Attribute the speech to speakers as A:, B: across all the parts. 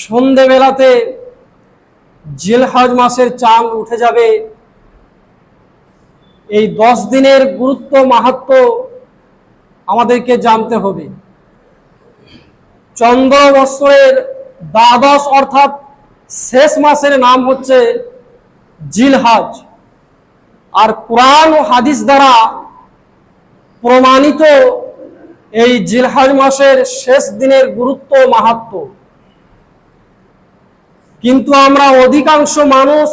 A: সন্ধেবেলাতে জিলহজ মাসের চাঁদ উঠে যাবে। এই দশ দিনের গুরুত্ব, মাহাত্ম আমাদেরকে জানতে হবে। চন্দ্র বৎসরের দ্বাদশ অর্থাৎ শেষ মাসের নাম হচ্ছে জিলহাজ। আর কোরআন ও হাদিস দ্বারা প্রমাণিত এই জিলহাজ মাসের শেষ দিনের গুরুত্ব, মাহাত্ম। কিন্তু আমরা অধিকাংশ মানুষ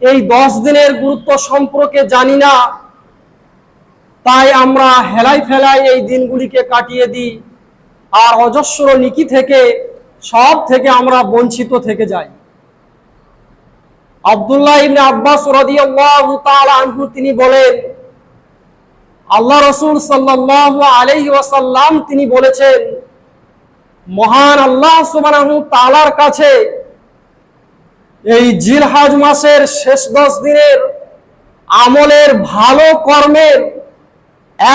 A: এই দশ দিনের গুরুত্ব সম্পর্কে জানি না। তাই আমরা হেলাই ফেলাই এই দিনগুলিকে কাটিয়ে দিই। আর অজস্র নিকি থেকে, সব থেকে আমরা বঞ্চিত থেকে যাই। আব্দুল্লাহ ইবনে আব্বাস রাদিয়াল্লাহু তাআলা তিনি বলেন, আল্লাহ রসুল সাল্লাল্লাহু আলাইহি ওয়াসাল্লাম তিনি বলেছেন, মহান আল্লাহ সুবহানাহু তাআলার কাছে এই জিলহাজ মাসের শেষ দশ দিনের আমলের ভালো কর্মের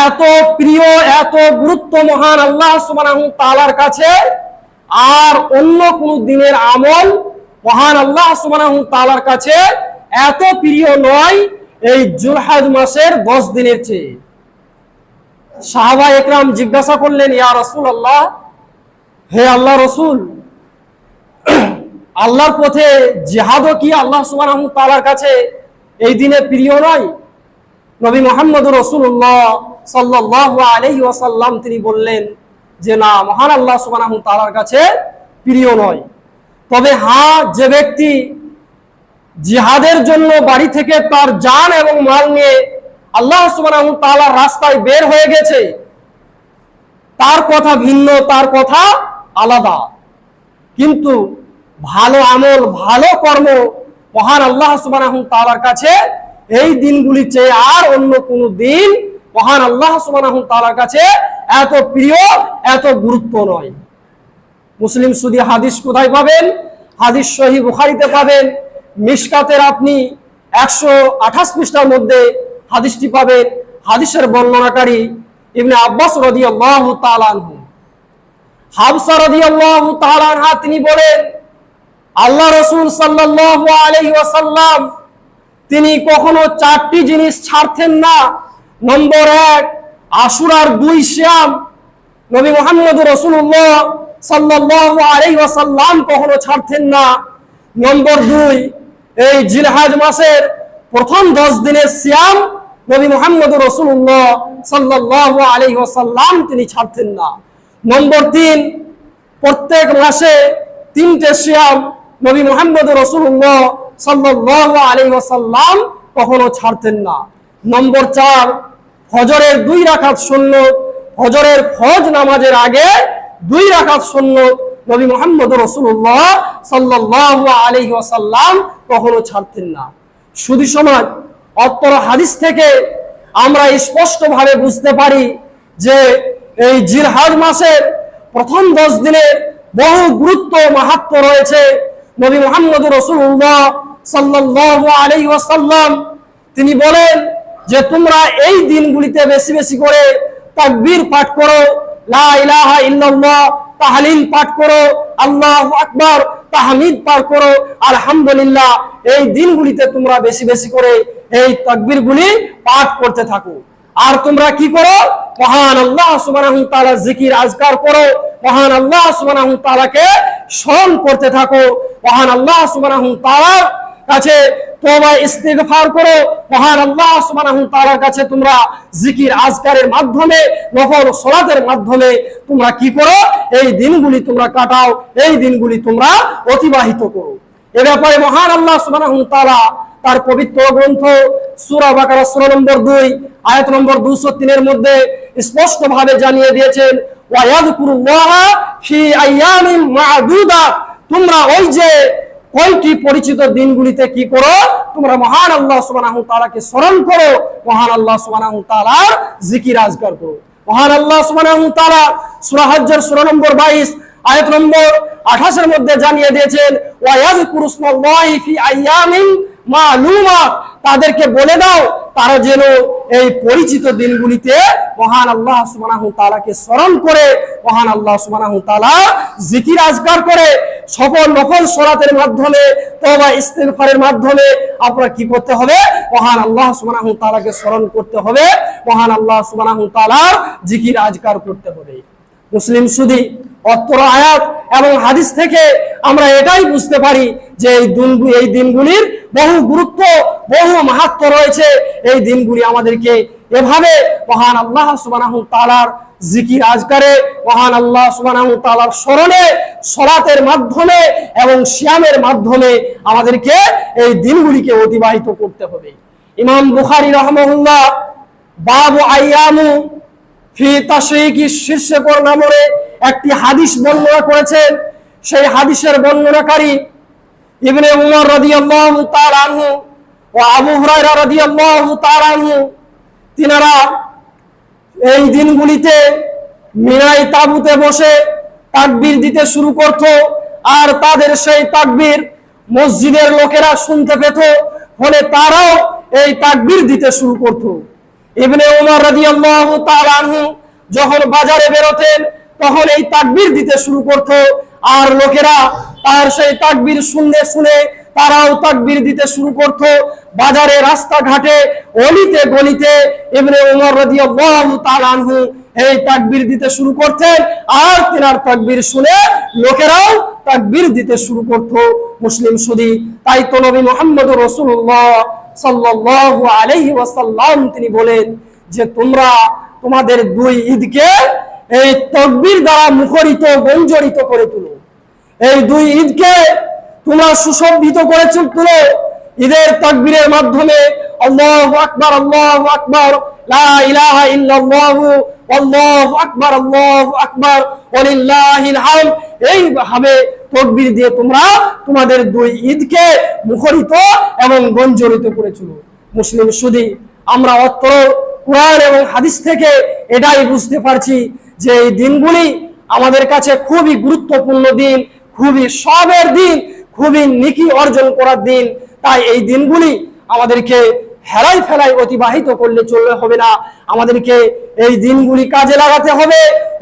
A: এত প্রিয়, এত গুরুত্ব মহান আল্লাহ তাআলার কাছে আর অন্য কোন দিনের আমল মহান আল্লাহ তাআলার কাছে এত প্রিয় নয় এই জুলহাজ মাসের দশ দিনের চেয়ে। সাহাবা একরাম জিজ্ঞাসা করলেন, ইয়া রসুল আল্লাহ হে আল্লাহ রসুল আল্লাহর পথে জেহাদও কি আল্লাহ সুবহানাহু তাআলার কাছে এই দিনে প্রিয় নয়? নবী মোহাম্মদ রসুল্লাহ সাল্লাহ আলহি ওয়াসাল্লাম তিনি বললেন যে, না, মহান আল্লাহ সুবহানাহু তাআলার কাছে প্রিয় নয়। তবে হ্যাঁ যে ব্যক্তি জিহাদের জন্য বাড়ি থেকে তার যান এবং মাল নিয়ে আল্লাহ সুবহানাহু তাআলার রাস্তায় বের হয়ে গেছে, তার কথা ভিন্ন, তার কথা আলাদা। কিন্তু ভালো আমল, ভালো কর্ম মহান আল্লাহ তাআলার কাছে এই দিনগুলি চেয়ে আর অন্য কোনো দিন মহান আল্লাহ তাআলার কাছে এত প্রিয়, এত গুরুত্ব নয়। মুসলিম সুদি হাদিস কোথায় পাবেন? হাদিস সহি বুখারিতে পাবেন। মিশকাতের আপনি একশো আঠাশ পৃষ্ঠার মধ্যে হাদিসটি পাবেন। হাদিসের বর্ণনাকারী ইবনে আব্বাস রাদিয়াল্লাহু তাআলা আনহু। হাবসা রাদিয়াল্লাহু তাআলা আনহা তিনি বলেন আল্লাহ রসুল সাল্লাল্লাহু আলাইহি ওয়াসাল্লাম, তিনি কখনো চারটি জিনিস ছাড়তেন না। নম্বর এক, আশুরার দুই শ্যাম। নবী মোহাম্মদ রসুল্লাহ সাল্লাল্লাহু আলাইহি ওয়াসাল্লাম কখনো ছাড়তেন না। নম্বর দুই, এই জিলহাজ মাসের প্রথম দশ দিনের শ্যাম নবী মোহাম্মদ রসুল্লাহ সাল্লাল্লাহু আলাইহি ওয়াসাল্লাম তিনি ছাড়তেন না। নম্বর তিন, প্রত্যেক মাসে তিনটে শ্যাম নবী মোহাম্মদ রসুল্লাহ সাল্লাল্লাহু আলাইহি ওয়াসাল্লাম কখনো ছাড়তেন না। নম্বর চার ফজরের দুই রাকাত সুন্নত হজরের ফজ নামাজের আগে দুই রাকাত সুন্নত নবী মোহাম্মদ রসুল্লাহ সাল্লাল্লাহু আলাইহি ওয়াসাল্লাম কখনো ছাড়তেন না। শুধু সমাজ, অত্তর হাদিস থেকে আমরা স্পষ্টভাবে বুঝতে পারি যে এই জিলহাজ মাসের প্রথম দশ দিনের বহু গুরুত্ব মাহাত্ম রয়েছে। নবী মোহাম্মদ রসুল্লাহ সাল্লাল্লাহু আলাইহি ওয়াসাল্লাম, তিনি বলেন যে তোমরা এই দিনগুলিতে বেশি বেশি করে তাকবীর পাঠ করো তাহলিল পাঠ করো, আল্লাহু আকবার, তাহমিদ পাঠ করো, আলহামদুলিল্লাহ, এই দিনগুলিতে তোমরা বেশি বেশি করে এই তাকবীরগুলি পাঠ করতে থাকো। আর তোমরা কি করো? মহান আল্লাহ সুবহানাহু জিকির আজকার করো। মহান আল্লাহ সুবহানাহু স্মরণ করতে থাকো। মহান আল্লাহ সুবহানাহু তাআলার কাছে করো। মহান আল্লাহ কাছে তোমরা জিকির আজকারের মাধ্যমে, নফল সালাতের মাধ্যমে তোমরা কি করো? এই দিনগুলি তোমরা কাটাও। এই দিনগুলি তোমরা অতিবাহিত করো। এ ব্যাপারে মহান আল্লাহ সুবহানাহু তার পবিত্র গ্রন্থ সূরা বাকারা সূরা নম্বর দুই, আয়াত নম্বর 203 তিনের মধ্যে স্পষ্ট ভাবে জানিয়ে দিয়েছেন তোমরা ওই যে কয়টি পরিচিত দিনগুলিতে কি করো? তোমরা মহান আল্লাহ সুবহানাহু তাআলাকে স্মরণ করো। মহান আল্লাহ সুবহানাহু তাআলার জিকির আজকার করো। মহান আল্লাহ সুবহানাহু তাআলা সূরা হজ্জের সূরা নম্বর 22 আয়াত নম্বর আঠাশের মধ্যে জানিয়ে দিয়েছেন ওয়া ইয়াযকুরুসমাল্লাহি ফি আইয়ামিন মালুমা তাদেরকে বলে দাও, তারা যেন এই পরিচিত দিনগুলিতে মহান আল্লাহ সুবহানাহু তালাকে স্মরণ করে, মহান আল্লাহ সুবহানাহু তালা জিকির আজকার করে। সকল নকল সরাতের মাধ্যমে তবা ইস্তেগফারের মাধ্যমে আপনার কি করতে হবে? মহান আল্লাহ সুবহানাহু তালাকে স্মরণ করতে হবে। মহান আল্লাহ সুবহানাহু তাআলার জিকির আজকার করতে হবে। মুসলিম সুদি অত্র আয়াত এবং হাদিস থেকে আমরা এটাই বুঝতে পারি যে এই দিন এই দিনগুলির বহু গুরুত্ব, বহু মাহাত্ম রয়েছে। এই দিনগুলি আমাদেরকে এভাবে মহান আল্লাহ সুবহানাহু তাআলার জিকির আজকারে, মহান আল্লাহ সুবহানাহু তাআলার স্মরণে, সলাতের মাধ্যমে এবং শিয়ামের মাধ্যমে আমাদেরকে এই দিনগুলিকে অতিবাহিত করতে হবে। ইমাম বুখারী রহমাহুল্লাহ, বাবু আইয়ামু ফি তাশরিকি শীর্ষকর নামে একটি হাদিস বর্ণনা করেছেন। সেই হাদিসের বর্ণনাকারী ইবনে উমর রাদিয়াল্লাহু তাআলা আনহু ও আবু হুরায়রা রাদিয়াল্লাহু তাআলা আনহু, তিনারা এই দিনগুলিতে মিনাই তাবুতে বসে তাকবীর দিতে শুরু করত আর তাদের সেই তাকবীর মসজিদের লোকেরা শুনতে পেত, ফলে তারাও এই তাকবীর দিতে শুরু করত। ইবনে উমর রাদিয়াল্লাহু তাআলা আনহু যখন বাজারে বেরোতেন, তখন এই তাকবীর দিতে শুরু করত। আর লোকেরা তার সেই তাকবীর শুনলে শুনে তারাও তাকবীর দিতে শুরু করত। বাজারে রাস্তাঘাটে, অলিতে গলিতে ইবনে উমর রাদিয়াল্লাহু তাআলা আনহু এই তাকবীর দিতে শুরু করতেন। আর তিনার তাকবীর শুনে লোকেরাও তাকবীর দিতে শুরু করত। মুসলিম সুদি, তাই তো নবী মুহাম্মদ রাসূলুল্লাহ তিনি বলেন যে তোমরা তোমাদের দুই ঈদকে এই তকবীর দ্বারা মুখরিত গঞ্জরিত করে তুলো। এই দুই ঈদকে তোমরা সুশোভিত করে তুলো। ঈদের তাকবীরের মাধ্যমে আল্লাহু আকবার আল্লাহু আকবার, লা এইভাবে তাকবীর দিয়ে তোমরা তোমাদের দুই ঈদকে মুখরিত এবং গঞ্জরিত করে তুলো মুসলিম সুদী আমরা অত্র কোরআন এবং হাদিস থেকে এটাই বুঝতে পারছি যে এই দিনগুলি আমাদের কাছে খুবই গুরুত্বপূর্ণ দিন, খুবই সবের দিন, খুবই নিকি অর্জন করার দিন। তাই এই দিনগুলি আমাদেরকে হেলাই ফেলাই অতিবাহিত করলে চললে হবে না। আমাদেরকে এই দিনগুলি কাজে লাগাতে হবে।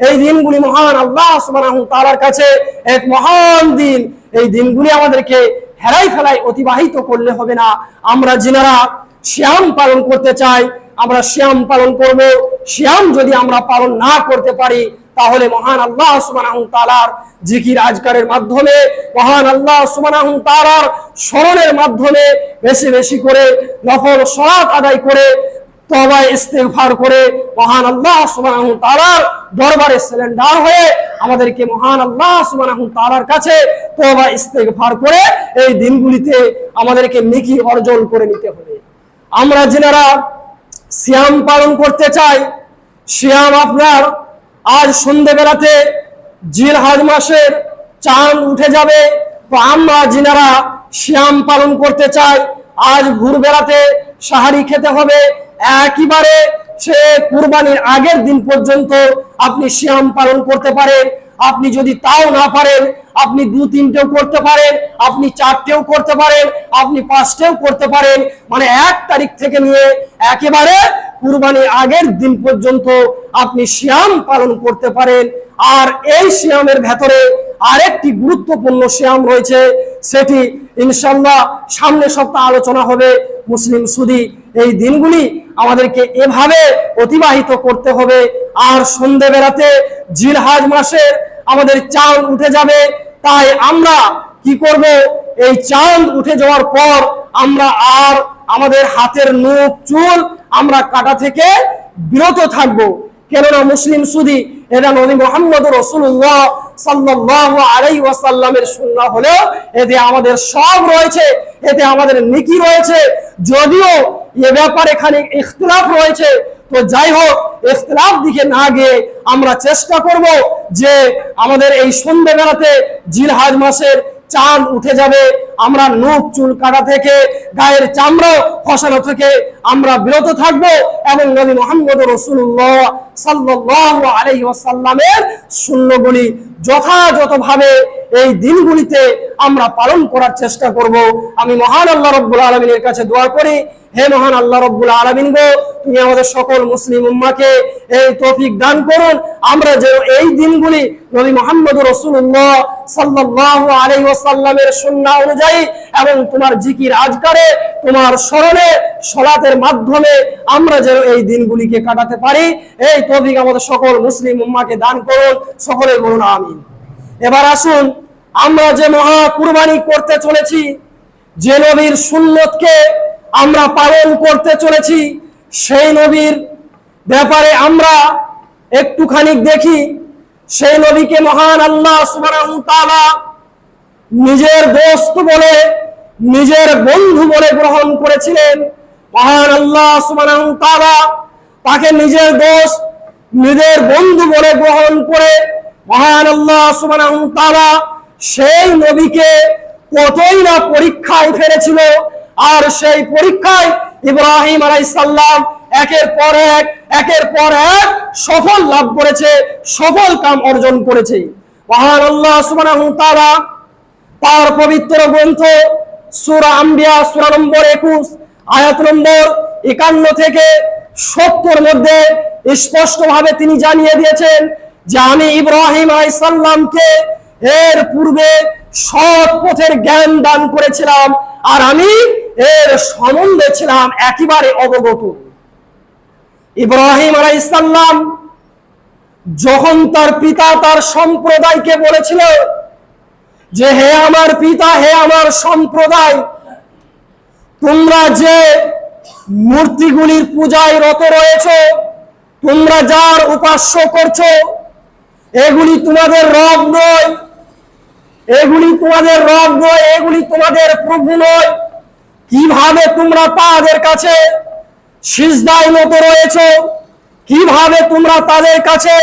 A: এই দিনগুলি মহান আল্লাহ তাআলার কাছে এক মহান দিন। এই দিনগুলি আমাদেরকে হেলাই ফেলাই অতিবাহিত করলে হবে না। আমরা যিনারা শ্যাম পালন করতে চাই, আমরা শ্যাম পালন করব। শ্যাম যদি আমরা পালন না করতে পারি তাহলে মহান আল্লাহ সুবহানাহু তাআলার জিকির আজকারের মাধ্যমে, মহান আল্লাহ সুবহানাহু তাআলার স্মরণের মাধ্যমে বেশি বেশি করে নফল সালাত আদায় করে তবা ইস্তেগফার করে মহান আল্লাহ সুবহানাহু তাআলার দরবারে সিলিন্ডার হয়ে আমাদেরকে মহান আল্লাহ সুবহানাহু তাআলার কাছে তবা ইস্তেগফার করে এই দিনগুলিতে আমাদেরকে নেকি অর্জন করে নিতে হবে। আমরা যেনারা সিয়াম পালন করতে চাই, সিয়াম আপনার আজ সন্ধ্যেবেলাতে জিলহাজ মাসের চাঁদ উঠে যাবে। তো আমরা যিনারা শ্যাম পালন করতে চাই। আজ ভোরবেলাতে সাহারি খেতে হবে। একইবারে সে কুরবানির আগের দিন পর্যন্ত আপনি শ্যাম পালন করতে পারেন। আপনি যদি তাও না পারেন, আপনি দু তিনটেও করতে পারেন, আপনি চারটেও করতে পারেন, আপনি পাঁচটেও করতে পারেন। মানে এক তারিখ থেকে নিয়ে একেবারে কুরবানির আগের দিন পর্যন্ত আপনি শ্যাম পালন করতে পারেন। আর এই শ্যামের ভেতরে আরেকটি গুরুত্বপূর্ণ শ্যাম রয়েছে, সেটি ইনশাল্লাহ সামনে সপ্তাহ আলোচনা হবে মুসলিম সুদি। এই দিনগুলি আমাদেরকে এভাবে অতিবাহিত করতে হবে। আর সন্ধে বেড়াতে জিলহাজ মাসের আমাদের চাঁদ উঠে যাবে, তাই আমরা কি করব? এই চাঁদ উঠে যাওয়ার পর আমরা আর আমাদের হাতের নখ, চুল আমরা কাটা থেকে বিরত থাকব। কেননা মুসলিম সুদি এটা নবী মোহাম্মদ রসুল্লাহ সাল্লাহ আলাই ওয়াসাল্লামের সুন্না হলেও এতে আমাদের সব রয়েছে, এতে আমাদের নিকি রয়েছে। যদিও এ ব্যাপারে এখানে ইখতলাফ রয়েছে, তো যাই হোক, ইখতলাফ দিকে না গিয়ে আমরা চেষ্টা করব যে আমাদের এই সন্ধ্যেবেলাতে জিলহাজ মাসের চাঁদ উঠে যাবে, আমরা নখ চুল কাটা থেকে, গায়ের চামড়া খসানো থেকে আমরা বিরত থাকব এবং নবী মোহাম্মদ রসুল্লাহ সাল্লাহ আলাইহি আসাল্লামের শূন্যগুলি যথাযথভাবে এই দিনগুলিতে আমরা পালন করার চেষ্টা করব। আমি মহান আল্লাহ রব্বুল আলমিনের কাছে দোয়া করি হে মহান আল্লাহ রব্বুল আলমিন গো, তুমি আমাদের সকল মুসলিম উম্মাকে এই তৌফিক দান করুন। আমরা যে এই দিনগুলি নবী মোহাম্মদ রসুল্লাহ সাল্লাহ ওসাল্লামের সুন্না অনুযায়ী এবং তোমার জিকির আজকারে, তোমার স্মরণে, সলাতের মাধ্যমে আমরা যেন এই দিনগুলিকে কাটাতে পারি। এই তৌফিক আমাদের সকল মুসলিম উম্মাকে দান করুন, সকলে বলুন আমিন। এবার আসুন, আমরা যে মহা কুরবানি করতে চলেছি, যে নবীর সুন্নতকে আমরা পালন করতে চলেছি। সেই নবীর ব্যাপারে আমরা একটুখানি দেখি। সেই নবীকে মহান আল্লাহ নিজের দোস্ত বলে, নিজের বন্ধু বলে গ্রহণ করেছিলেন। মহান আল্লাহ তাকে নিজের দোস্ত, নিজের বন্ধু বলে গ্রহণ করে মহান আল্লাহ সেই নবীকে কতই না পরীক্ষায় ফেলেছিল আর সেই পরীক্ষায় ইব্রাহিম আলাইসাল্লাম একের পর এক, একের পর এক সফল লাভ করেছে, সফল কাম অর্জন করেছে। মহান আল্লাহ সুবহানাহু তার পবিত্র গ্রন্থ সূরা আম্বিয়া, সূরা নম্বর 21 আয়াত নম্বর 51 থেকে 70 মধ্যে স্পষ্টভাবে তিনি জানিয়ে দিয়েছেন যে আমি ইব্রাহিম আলাইসাল্লামকে এর পূর্বে সৎ পথের জ্ঞান দান করেছিলাম, আর আমি এর সম্বন্ধে ছিলাম একেবারে অবগত। ইব্রাহিম আলাইসাল্লাম যখন তার পিতা তার সম্প্রদায়কে বলেছিল যে, হে আমার পিতা, হে আমার সম্প্রদায়, তোমরা যে মূর্তিগুলির পূজায় রত রয়েছে, তোমরা যার উপাস্য করছ, এগুলি তোমাদের রব নয়, এগুলি তোমাদের রব নয়, এগুলি তোমাদের প্রভু নয় কীভাবে তোমরা তাদের কাছে সিজদায় মতো রয়েছে? কীভাবে তোমরা তাদের কাছে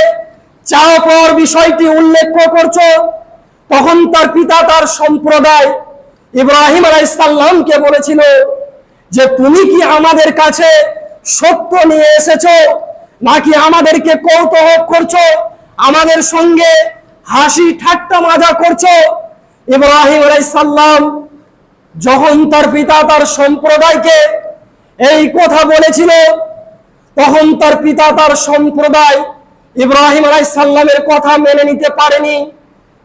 A: চাও পর বিষয়টি উল্লেখ করছ? তখন তার পিতা তার সম্প্রদায় ইব্রাহিম আলাইসাল্লামকে বলেছিল যে, তুমি কি আমাদের কাছে সত্য নিয়ে এসেছ? নাকি আমাদেরকে কৌতূহল করছ? আমাদের সঙ্গে হাসি ঠাট্টা মাজা করছ? ইব্রাহিম আলাইসাল্লাম যখন তার পিতা তার সম্প্রদায়কে এই কথা বলেছিল, তখন তার পিতা তার সম্প্রদায় ইব্রাহিম আলাইসাল্লামের কথা মেনে নিতে পারেনি।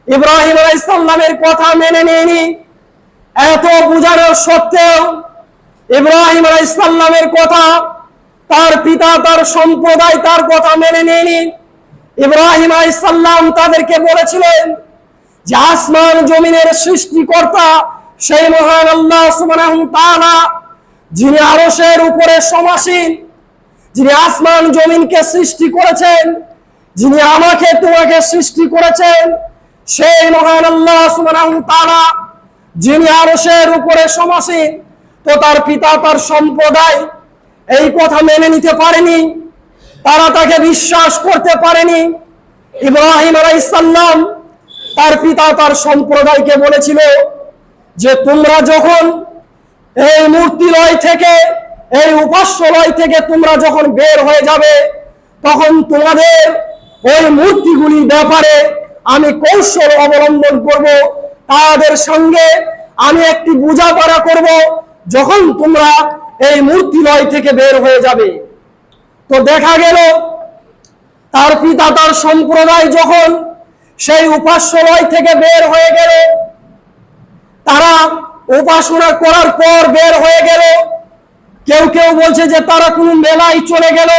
A: ইব্রাহিম আলাইসাল্লামের কথা মেনে নেয়নি। এত বুঝানোর সত্ত্বেও ইব্রাহিম আলাইসাল্লামের কথা, তার পিতা তার সম্প্রদায় তার কথা মেনে নেয়নি। ইব্রাহিম আলাইসাল্লাম তাদেরকে বলেছিলেন যে আসমান জমিনের সৃষ্টিকর্তা সেই মহান আল্লাহ সুবহানাহু যিনি আরশের উপরে সমাসীন, যিনি আসমান জমিনকে সৃষ্টি করেছেন, যিনি আমাকে তোমাকে সৃষ্টি করেছেন, সেই মহান আল্লাহ সুবহানাহু যিনি আরশের উপরে সমাসীন, তো তার পিতা তার সম্প্রদায় এই কথা মেনে নিতে পারেনি, তারা তাকে বিশ্বাস করতে পারেনি। ইব্রাহিম আলাইসাল্লাম তার পিতা তার সম্প্রদায়কে বলেছিল যে তোমরা যখন এই মূর্তিলয় থেকে, এই উপাস্যলয় থেকে তোমরা যখন বের হয়ে যাবে, তখন তোমাদের ওই মূর্তিগুলির ব্যাপারে আমি কৌশল অবলম্বন করব। তাদের সঙ্গে আমি একটি বোঝাপড়া করব যখন তোমরা এই মূর্তিলয় থেকে বের হয়ে যাবে। তো দেখা গেল, তার পিতা তার সম্প্রদায় যখন সেই উপাস্যলয় থেকে বের হয়ে গেল তারা উপাসনা করার পর বের হয়ে গেল। কেউ কেউ বলছে যে তারা কোনো মেলায় চলে গেল।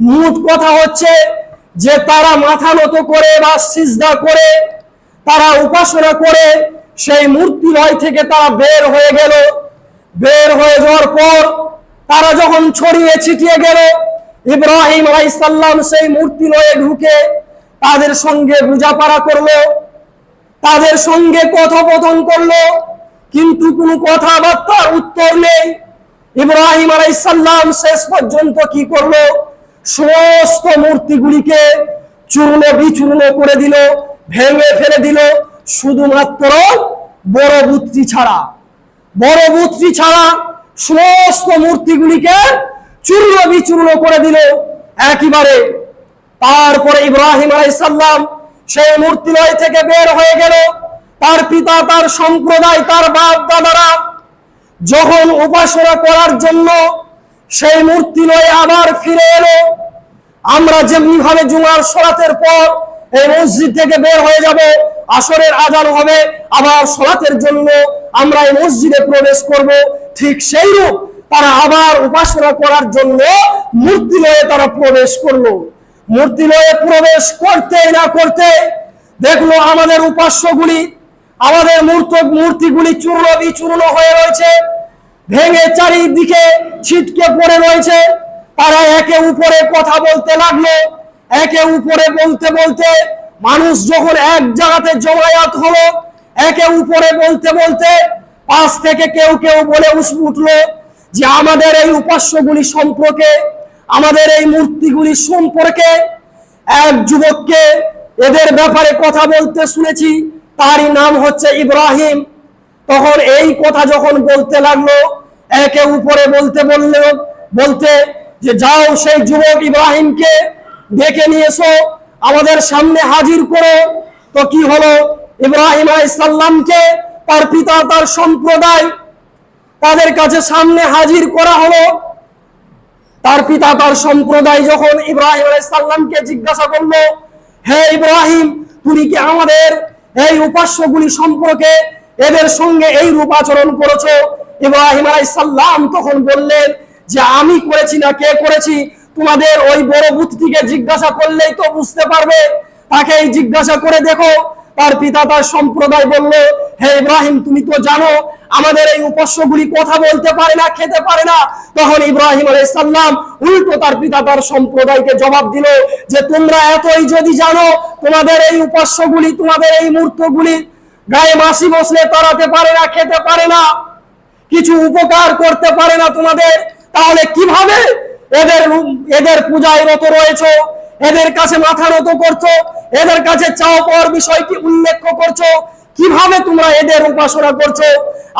A: মুট কথা হচ্ছে যে তারা মাথা নত করে বা সিজদা করে, তারা উপাসনা করে, সেই মূর্তিলয় থেকে তারা বের হয়ে গেল। বের হয়ে যাওয়ার পর তারা যখন ছড়িয়ে ছিটিয়ে গেল, ইব্রাহিম আলাইসাল্লাম সেই মূর্তি মূর্তিলয়ে ঢুকে তাদের সঙ্গে বুঝাপড়া করল। তাদের সঙ্গে কথোপথন করল, কিন্তু কোনো কথাবার্তার উত্তর নেই। ইব্রাহিম আলাইসাল্লাম শেষ পর্যন্ত কি করল? সমস্ত মূর্তিগুলিকে চূর্ণ বিচূর্ণ করে দিল, ভেঙে ফেলে দিল, শুধুমাত্র বড় বুত্রি ছাড়া। বড় বুত্রি ছাড়া সমস্ত মূর্তিগুলিকে চূর্ণ বিচূর্ণ করে দিল। একেবারে তারপরে ইব্রাহিম আলাইসাল্লাম সেই মূর্তিলয় থেকে বের হয়ে গেল। তার পিতা, তার সম্প্রদায়, তার বাপ দাদারা যখন উপাসনা করার জন্য সেই মূর্তি লয়ে আবার ফিরে এলো। আমরা যেমনি ভাবে জুমার সলাতের পর এই মসজিদ থেকে বের হয়ে যাব, আসরের আজান হবে, আবার সলাতের জন্য আমরা এই মসজিদে প্রবেশ করব। ঠিক সেই রূপ তারা আবার উপাসনা করার জন্য মূর্তি লয়ে তারা প্রবেশ করল। মূর্তি লয়ে প্রবেশ করতে না করতে দেখল আমাদের উপাস্যগুলি, আমাদের মূর্ত, মূর্তিগুলি চূর্ণ বিচূর্ণ হয়ে রয়েছে, ভেঙে চারিদিকে ছিটকে পড়ে রয়েছে। তারা একে উপরে কথা বলতে লাগল, একে উপরে বলতে বলতে মানুষ যখন এক জায়গাতে জমায়েত হলো, একে উপরে বলতে বলতে পাশ থেকে কেউ কেউ বলে উঠল যে আমাদের এই উপাস্যগুলি সম্পর্কে আমাদের এই মূর্তিগুলি সম্পর্কে এক যুবককে এদের ব্যাপারে কথা বলতে শুনেছি। তারই নাম হচ্ছে ইব্রাহিম। তখন এই কথা যখন বলতে লাগল, একে উপরে বলতে বলল, বলতে যে, যাও সেই যুবক ইব্রাহিমকে ডেকে নিয়ে এসো, আমাদের সামনে হাজির করো। তো কি হলো? ইব্রাহিম আলাইসাল্লামকে তার পিতা, তার সম্প্রদায় তাদের কাছে সামনে হাজির করা হলো। তার পিতা তার সম্প্রদায় যখন ইব্রাহিম আলাইসাল্লামকে জিজ্ঞাসা করল, হে ইব্রাহিম, তুমি কি আমাদের এই উপাস্যগুলি সম্পর্কে এদের সঙ্গে এই রূপ আচরণ করেছ? ইব্রাহিম আলাইসাল্লাম তখন বললেন যে, আমি করেছি না, কে করেছি? তোমাদের ওই বড় বুথটিকে জিজ্ঞাসা করলেই তো বুঝতে পারবে। তাকে এই জিজ্ঞাসা করে দেখো তার পিতা তার সম্প্রদায় বলল, হে ইব্রাহিম, তুমি তো জানো, আমাদের এই উপাস্যগুলি কথা বলতে পারে না, খেতে পারে না। তখন ইব্রাহিম আলাইসাল্লাম উল্টো তার পিতা তার সম্প্রদায়কে জবাব দিল যে, তোমরা এতই যদি জানো, তোমাদের এই উপাস্যগুলি, তোমাদের এই মূর্তগুলি গায়ে মাসি বসলে তাড়াতে পারে না, খেতে পারে না, কিছু উপকার করতে পারে না তোমাদের, তাহলে কীভাবে এদের এদের পূজায় রত রয়েছো? এদের কাছে মাথা নত করছ, এদের কাছে চাও পাওয়ার বিষয়টি উল্লেখ করছ, কীভাবে তোমরা এদের উপাসনা করছ?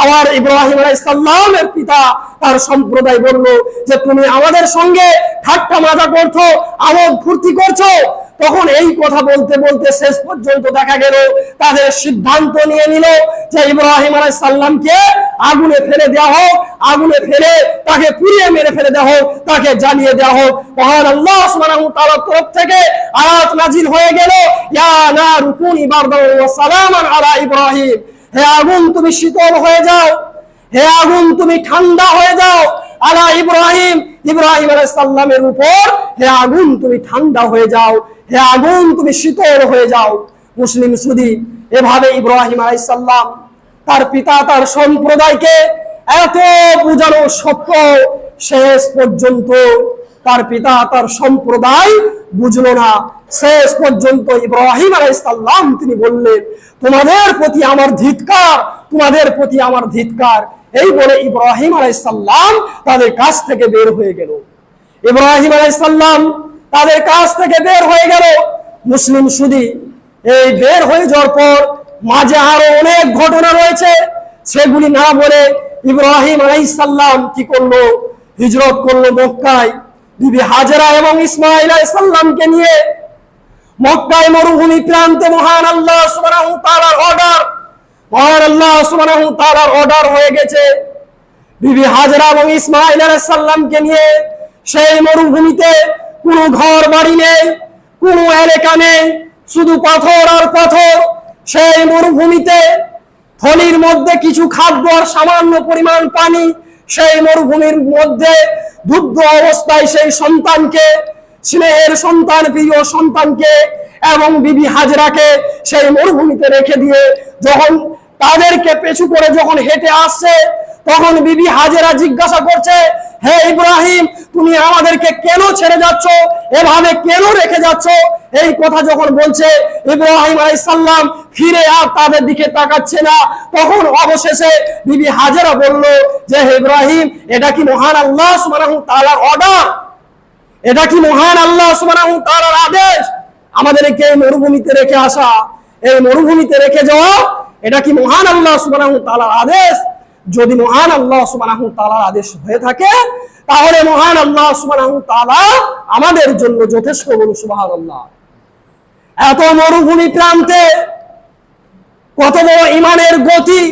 A: আবার ইব্রাহিম আলাইসাল্লামের পিতা তার সম্প্রদায় বলল যে, তুমি আমাদের সঙ্গে ঠাট্টা মাজা করছ, আমোদ ফুর্তি করছ তখন এই কথা বলতে বলতে শেষ পর্যন্ত দেখা গেল, তাদের সিদ্ধান্ত নিয়ে নিল যে ইব্রাহিম আলাই সাল্লামকে আগুনে ফেলে দেওয়া হোক, আগুনে ফেলে তাকে পুড়িয়ে মেরে ফেলে দেওয়া হোক, তাকে জ্বালিয়ে দেওয়া হোক। মহান আল্লাহ সুবহানাহু তাআলার তরফ থেকে আয়াত নাজিল হয়ে গেল, ইয়া নারু কুনি ওয়া সালামান আলা ইব্রাহিম। হে আগুন, তুমি শীতল হয়ে যাও। হে আগুন, তুমি ঠান্ডা হয়ে যাও। আলা ইব্রাহিম ইব্রাহিম আলাইহিস সালামের উপর হে আগুন, তুমি ঠান্ডা হয়ে যাও। হে আগুন, তুমি শীতল হয়ে যাও। মুসলিম সুদি, এভাবে ইব্রাহিম আলাইসাল্লাম তার পিতা, তার সম্প্রদায়কে এত বুঝানো সত্ত্বেও শেষ পর্যন্ত তার পিতা, তার সম্প্রদায় বুঝলো না। শেষ পর্যন্ত ইব্রাহিম আলাইসাল্লাম, তিনি বললেন, তোমাদের প্রতি আমার ধিৎকার, তোমাদের প্রতি আমার ধিৎকার। এই বলে ইব্রাহিম আলাইসাল্লাম তাদের কাছ থেকে বের হয়ে গেল। ইব্রাহিম আলাইসাল্লাম তাদের কাছ থেকে বের হয়ে গেল। মুসলিম সুদি এই বের হয়ে যাওয়ার পর মাঝে আরও অনেক ঘটনা রয়েছে। সেগুলি না বলে ইব্রাহিম আলাইসাল্লাম কি করল? হিজরত করল মক্কায়। বিবি হাজরা এবং ইসমাইল আলাইসাল্লামকে নিয়ে মক্কায় মরুভূমি প্রান্তে মহান আল্লাহ সুবহানাহু তাআলার অর্ডার মহান আল্লাহ সুবহানাহু তাআলার অর্ডার হয়ে গেছে। বিবি হাজরা এবং ইসমাইল আলাইসাল্লামকে নিয়ে সেই মরুভূমিতে কোনো ঘর বাড়ি নেই, কোনো এলাকা নেই, শুধু পাথর আর পাথর। সেই মরুভূমিতে থলির মধ্যে কিছু খাদ্য আর সামান্য পরিমাণ পানি, সেই মরুভূমির মধ্যে দুগ্ধ অবস্থায় সেই সন্তানকে, স্নেহের সন্তান, প্রিয় সন্তানকে এবং বিবি হাজরাকে সেই মরুভূমিতে রেখে দিয়ে যখন তাদেরকে পেছু করে যখন হেঁটে আসছে, তখন বিবি হাজেরা জিজ্ঞাসা করছে হে ইব্রাহিম, তুমি আমাদেরকে কেন ছেড়ে যাচ্ছ? এভাবে কেন রেখে যাচ্ছ? এই কথা যখন বলছে ইব্রাহিম আলাইসাল্লাম, ফিরে আর তাদের দিকে তাকাচ্ছে না। তখন অবশেষে বিবি হাজেরা বলল যে ইব্রাহিম, এটা কি মহান আল্লাহ সুবহানাহু তাআলার অর্ডার এটা কি মহান আল্লাহ সুবহানাহু তাআলার আদেশ? আমাদেরকে এই মরুভূমিতে রেখে আসা, এই মরুভূমিতে রেখে যাওয়া, এটা কি মহান আল্লাহ সুবহানাহু তাআলার আদেশ? যদি মহান আল্লাহ সুবহানাহু তাআলার আদেশ হয়ে থাকে, তাহলে মহান আল্লাহ সুবহানাহু তাআলা আমাদের জন্য যথেষ্ট বলুন সুবহানাল্লাহ। এত মরুভূমি প্রান্তে কত বড় ইমানের গতি,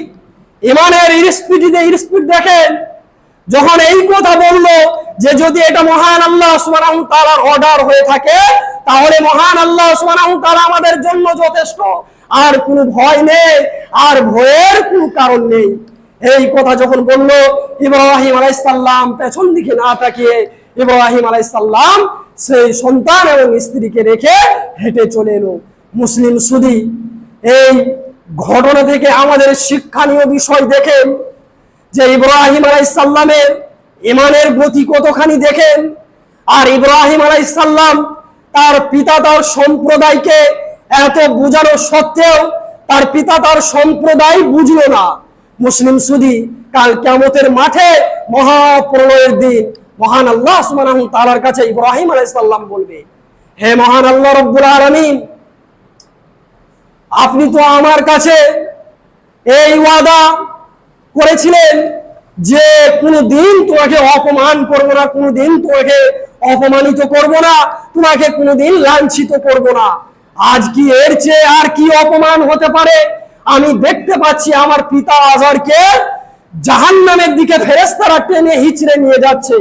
A: ইমানের স্পিডিতে স্পিড দেখেন, যখন এই কথা বলল যে যদি এটা মহান আল্লাহ সুবহানাহু তাআলার অর্ডার হয়ে থাকে, তাহলে মহান আল্লাহ সুবহানাহু তাআলা আমাদের জন্য যথেষ্ট। আর কোনো ভয় নেই, আর ভয়ের কোনো কারণ নেই। এই কথা যখন বলল, ইব্রাহিম আলাইসাল্লাম পেছন দিকে না তাকিয়ে ইব্রাহিম আলাইসাল্লাম সেই সন্তান এবং স্ত্রীকে রেখে হেঁটে চলে এলো। মুসলিম সুদি, এই ঘটনা থেকে আমাদের শিক্ষণীয় বিষয় দেখেন যে ইব্রাহিম আলাইসাল্লামের ইমানের গতি কতখানি দেখেন, আর ইব্রাহিম আলাইসাল্লাম তার পিতা তার সম্প্রদায়কে এত বোঝানো সত্ত্বেও তার পিতা তার সম্প্রদায় বুঝলো না। মুসলিম সুদি, কাল কেমতের মাঠে মহাপ্রলয়ের দিন। মহান আল্লাহ সুবহানাহু তাআলার কাছে ইব্রাহিম আলাইসাল্লাম বলবে, হে মহান আল্লাহ রব্বুল আলামিন, আপনি তো আমার কাছে এই ওয়াদা করেছিলেন যে কোনো দিন তোমাকে অপমান করব না কোনো দিন তোমাকে অপমানিত করব না, তোমাকে কোনোদিন লাঞ্ছিত করব না। আজ কি এর চেয়ে আর কি অপমান হতে পারে? আমি দেখতে পাচ্ছি আমার পিতা আজরকে জাহান্নামের দিকে ফেরেস্তারা টেনে হিচড়ে নিয়ে যাচ্ছে।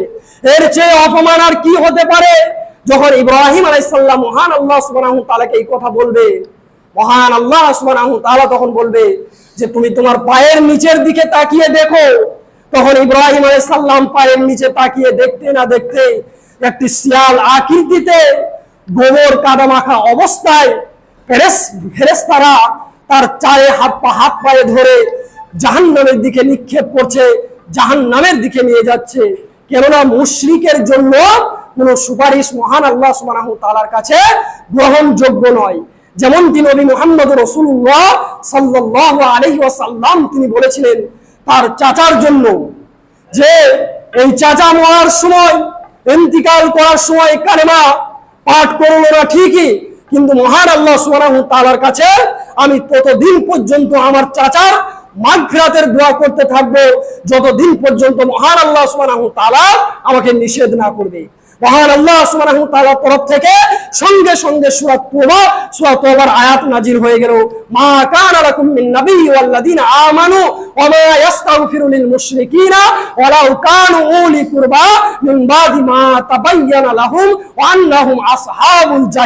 A: এর চেয়ে অপমান আর কি হতে পারে? যখন ইব্রাহিম আলাইসাল্লাম মহান আল্লাহ সুবহানাহু তাআলাকে এই কথা বলবে, মহান আল্লাহ সুবহানাহু তাআলা তখন বলবে যে, তুমি তোমার পায়ের নিচের দিকে তাকিয়ে দেখো। তখন ইব্রাহিম আলাইহিস সালাম পায়ের নিচে তাকিয়ে দেখতে না দেখতে একটি শিয়াল আকৃতিতে গোবর কাদা মাখা অবস্থায় ফেরেস ফেরেস্তারা তার চায়ে হাত পা, হাত পায়ে ধরে জাহান্নামের দিকে নিক্ষেপ করছে, জাহান্নামের দিকে নিয়ে যাচ্ছে। কেননা মুশরিকের জন্য কোনো সুপারিশ মহান আল্লাহ সুবহানাহু তালার কাছে গ্রহণযোগ্য নয়। যেমনটি নবী মুহাম্মদ রসুল্লাহ সাল্লাহ আলহি ওয়াসাল্লাম তিনি বলেছিলেন, তার চাচার জন্য যে এই চাচা মরার সময়, ইন্তিকাল করার সময় কালেমা পাঠ করল না ঠিকই কিন্তু মহান আল্লাহ তাআলার কাছে আমি ততদিন পর্যন্ত আমার চাচার মাগফিরাতের দোয়া করতে থাকব, যতদিন পর্যন্ত মহান আল্লাহ তাআলা আমাকে নিষেধ না করবে। মহান আল্লাহ সুবহানাহু তরফ থেকে সঙ্গে সঙ্গে সূরা তওবা সূরা তওবার আয়াত নাজিল হয়ে গেল। মা কানা মিন আমানু মিন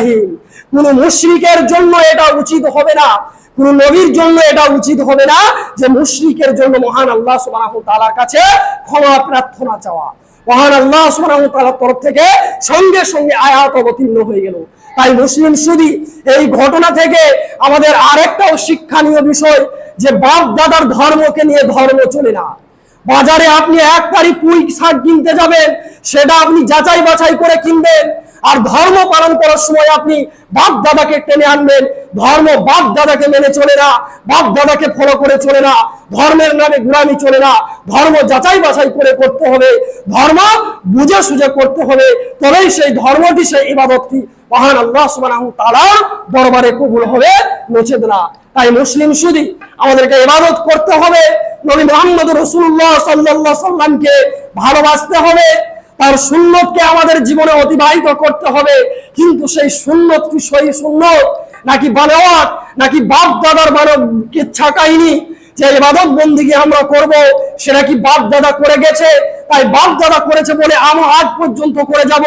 A: কোন মুশরিকের জন্য এটা উচিত হবে না। কোন নবীর জন্য এটা উচিত হবে না যে মুশরিকের জন্য মহান আল্লাহ সুবহানাহু তাআলার কাছে ক্ষমা প্রার্থনা চাওয়া। মহান আল্লাহ সুবহানাহু তাআলার তরফ থেকে সঙ্গে সঙ্গে আয়াত অবতীর্ণ হয়ে গেল। তাই মুসলিম শুধু এই ঘটনা থেকে আমাদের আরেকটাও শিক্ষণীয় বিষয় যে বাপ দাদার ধর্মকে নিয়ে ধর্ম চলে না। বাজারে আপনি এক তারিখ পুঁই শাক কিনতে যাবেন, সেটা আপনি যাচাই বাছাই করে কিনবেন আর ধর্ম পালন করার সময় আপনি বাপ দাদাকে টেনে আনবেন। ধর্ম বাপ দাদাকে মেনে চলে না, বাপ দাদাকে ফলো করে চলে না, ধর্মের নামে গুলামি চলে না, ধর্ম যাচাই বাছাই করে করতে হবে, ধর্ম বুঝে সুঝে করতে হবে, তবেই সেই ধর্মটি, সেই ইবাদতটি মহান আল্লাহ সুবহানাহু তাআলার দরবারে কবুল হবে নচেত না। তাই মুসলিম শুধু আমাদেরকে ইবাদত করতে হবে, নবী মুহাম্মদ রাসূলুল্লাহ সাল্লাল্লাহু সাল্লামকে ভালোবাসতে হবে তার সুন্নতকে আমাদের জীবনে অতিবাহিত করতে হবে। কিন্তু সেই সুন্নত কি সই সুন্নত? নাকি বানোয়াত নাকি বাপ দাদার মানব ইচ্ছা কাহিনী যে ইবাদত বন্দিকে আমরা করব, সেটা কি বাপ দাদা করে গেছে? তাই বাপ দাদা করেছে বলে আমরা আজ পর্যন্ত করে যাব।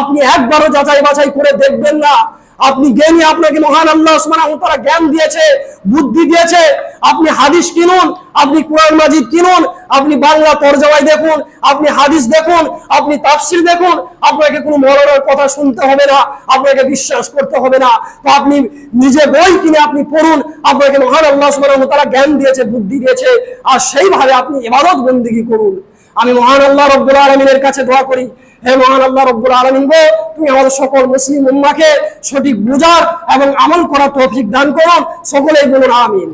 A: আপনি একবারও যাচাই বাছাই করে দেখবেন না। আপনি জ্ঞানী, আপনাকে মহান আল্লাহ তাআলা জ্ঞান দিয়েছে, বুদ্ধি দিয়েছে। আপনি হাদিস কিনুন, আপনি কোরআন মাজিদ কিনুন, আপনি বাংলা তরজমায় দেখুন, আপনি হাদিস দেখুন, আপনি তাফসির দেখুন, আপনাকে কোনো মরণের কথা শুনতে হবে না, আপনাকে বিশ্বাস করতে হবে না। তো আপনি নিজে বই কিনে আপনি পড়ুন, আপনাকে মহান আল্লাহ তাআলা জ্ঞান দিয়েছে, বুদ্ধি দিয়েছে, আর সেইভাবে আপনি ইবাদত বন্দিগি করুন। আমি মহান আল্লাহ রব্বুল আলমিনের কাছে দোয়া করি হে মহান আল্লাহ রব্বুল আলমিন গো, তুমি আমাদের সকল মুসলিম উম্মাকে সঠিক বুঝার এবং আমল করার তৌফিক দান করুন সকলেই বলুন, আমিন।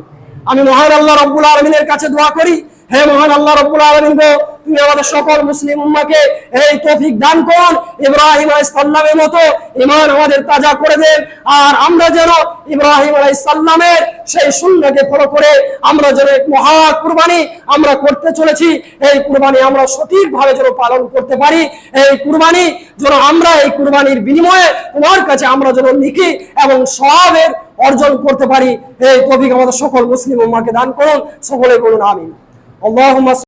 A: আমি মহান আল্লাহ রব্বুল আলমিনের কাছে দোয়া করি। হে মহান আল্লাহ রব্বুল আলমিন গো তুমি আমাদের সকল মুসলিম উম্মাকে এই তফিক দান করুন। ইব্রাহিম আলাইসাল্লামের মতো ইমান আমাদের তাজা করে দেন। আর আমরা যেন ইব্রাহিম আলাইসাল্লামের সেই শূন্যকে ফলো করে আমরা যেন এক মহা কুরবানি আমরা করতে চলেছি। এই কুরবানি আমরা সঠিকভাবে যেন পালন করতে পারি। এই কুরবানি যেন আমরা এই কুরবানির বিনিময়ে তোমার কাছে আমরা যেন লিখি এবং সবের অর্জন করতে পারি। এই তফিক আমাদের সকল মুসলিম উম্মাকে দান করুন। সকলে বলুন আমিন। আল্লাহ